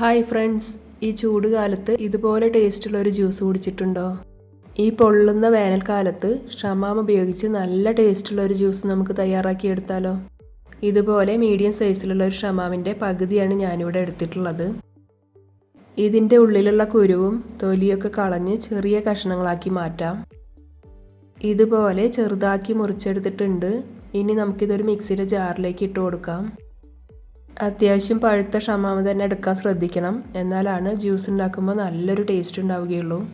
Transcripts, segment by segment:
Hi friends ഈ ചൂട് കാലത്ത് ഇതുപോലെ ടേസ്റ്റുള്ള ഒരു ജ്യൂസ് കുടിച്ചിട്ടുണ്ടോ? ഈ പൊള്ളുന്ന വേനൽക്കാലത്ത് ഷമാം ഉപയോഗിച്ച് നല്ല ടേസ്റ്റുള്ള ഒരു ജ്യൂസ് നമുക്ക് തയ്യാറാക്കി എടുത്താലോ? ഇതുപോലെ മീഡിയം സൈസിലുള്ള ഒരു ഷമാമിന്റെ പകുതിയാണ് ഞാനിവിടെ എടുത്തിട്ടുള്ളത്. ഇതിന്റെ ഉള്ളിലുള്ള കുരുവും തൊലിയൊക്കെ കളഞ്ഞ് ചെറിയ കഷ്ണങ്ങളാക്കി മാറ്റാം. ഇതുപോലെ ചെറുതാക്കി മുറിച്ചെടുത്തിട്ടുണ്ട്. ഇനി നമുക്കിതൊരു മിക്സിയുടെ ജാറിലേക്ക് ഇട്ട് കൊടുക്കാം. അത്യാവശ്യം പഴുത്ത ഷമാമ തന്നെ എടുക്കാൻ ശ്രദ്ധിക്കണം. എന്നാലാണ് ജ്യൂസ് ഉണ്ടാക്കുമ്പോൾ നല്ലൊരു ടേസ്റ്റ് ഉണ്ടാവുകയുള്ളൂ.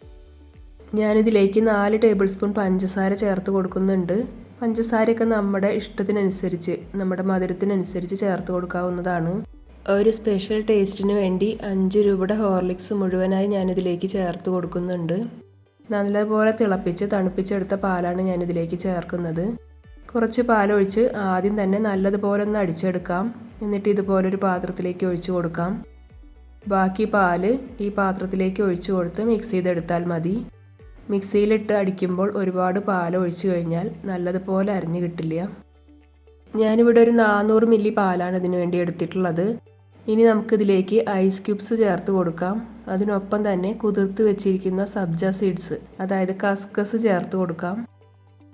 ഞാനിതിലേക്ക് നാല് ടേബിൾ സ്പൂൺ പഞ്ചസാര ചേർത്ത് കൊടുക്കുന്നുണ്ട്. പഞ്ചസാരയൊക്കെ നമ്മുടെ ഇഷ്ടത്തിനനുസരിച്ച് നമ്മുടെ മധുരത്തിനനുസരിച്ച് ചേർത്ത് കൊടുക്കാവുന്നതാണ്. ഒരു സ്പെഷ്യൽ ടേസ്റ്റിന് വേണ്ടി അഞ്ച് രൂപയുടെ ഹോർലിക്സ് മുഴുവനായി ഞാനിതിലേക്ക് ചേർത്ത് കൊടുക്കുന്നുണ്ട്. നല്ലപോലെ തിളപ്പിച്ച് തണുപ്പിച്ചെടുത്ത പാലാണ് ഞാനിതിലേക്ക് ചേർക്കുന്നത്. കുറച്ച് പാലൊഴിച്ച് ആദ്യം തന്നെ നല്ലതുപോലെ ഒന്ന് അടിച്ചെടുക്കാം. എന്നിട്ട് ഇതുപോലൊരു പാത്രത്തിലേക്ക് ഒഴിച്ചു കൊടുക്കാം. ബാക്കി പാൽ ഈ പാത്രത്തിലേക്ക് ഒഴിച്ചു കൊടുത്ത് മിക്സ് ചെയ്തെടുത്താൽ മതി. മിക്സിയിലിട്ട് അടിക്കുമ്പോൾ ഒരുപാട് പാൽ ഒഴിച്ചു കഴിഞ്ഞാൽ നല്ലതുപോലെ അരിഞ്ഞു കിട്ടില്ല. ഞാനിവിടെ ഒരു നാനൂറ് മില്ലി പാലാണ് ഇതിനു വേണ്ടി എടുത്തിട്ടുള്ളത്. ഇനി നമുക്കിതിലേക്ക് ഐസ് ക്യൂബ്സ് ചേർത്ത് കൊടുക്കാം. അതിനൊപ്പം തന്നെ കുതിർത്ത് വെച്ചിരിക്കുന്ന സബ്ജ സീഡ്സ് അതായത് കസ്കസ് ചേർത്ത് കൊടുക്കാം.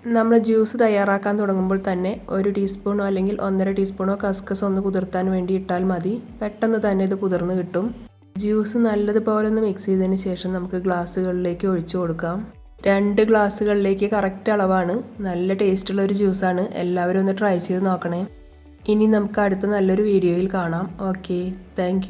നമ്മൾ ജ്യൂസ് തയ്യാറാക്കാൻ തുടങ്ങുമ്പോൾ തന്നെ ഒരു ടീസ്പൂണോ അല്ലെങ്കിൽ ഒന്നര ടീസ്പൂണോ കസ്കസ് ഒന്ന് കുതിർത്താൻ വേണ്ടി ഇട്ടാൽ മതി. പെട്ടെന്ന് തന്നെ ഇത് കുതിർന്ന് കിട്ടും. ജ്യൂസ് നല്ലതുപോലെ ഒന്ന് മിക്സ് ചെയ്തതിന് ശേഷം നമുക്ക് ഗ്ലാസ്സുകളിലേക്ക് ഒഴിച്ചു കൊടുക്കാം. രണ്ട് ഗ്ലാസ്സുകളിലേക്ക് കറക്റ്റ് അളവാണ്. നല്ല ടേസ്റ്റുള്ള ഒരു ജ്യൂസാണ്. എല്ലാവരും ഒന്ന് ട്രൈ ചെയ്ത് നോക്കണേ. ഇനി നമുക്ക് അടുത്ത നല്ലൊരു വീഡിയോയിൽ കാണാം. Okay thank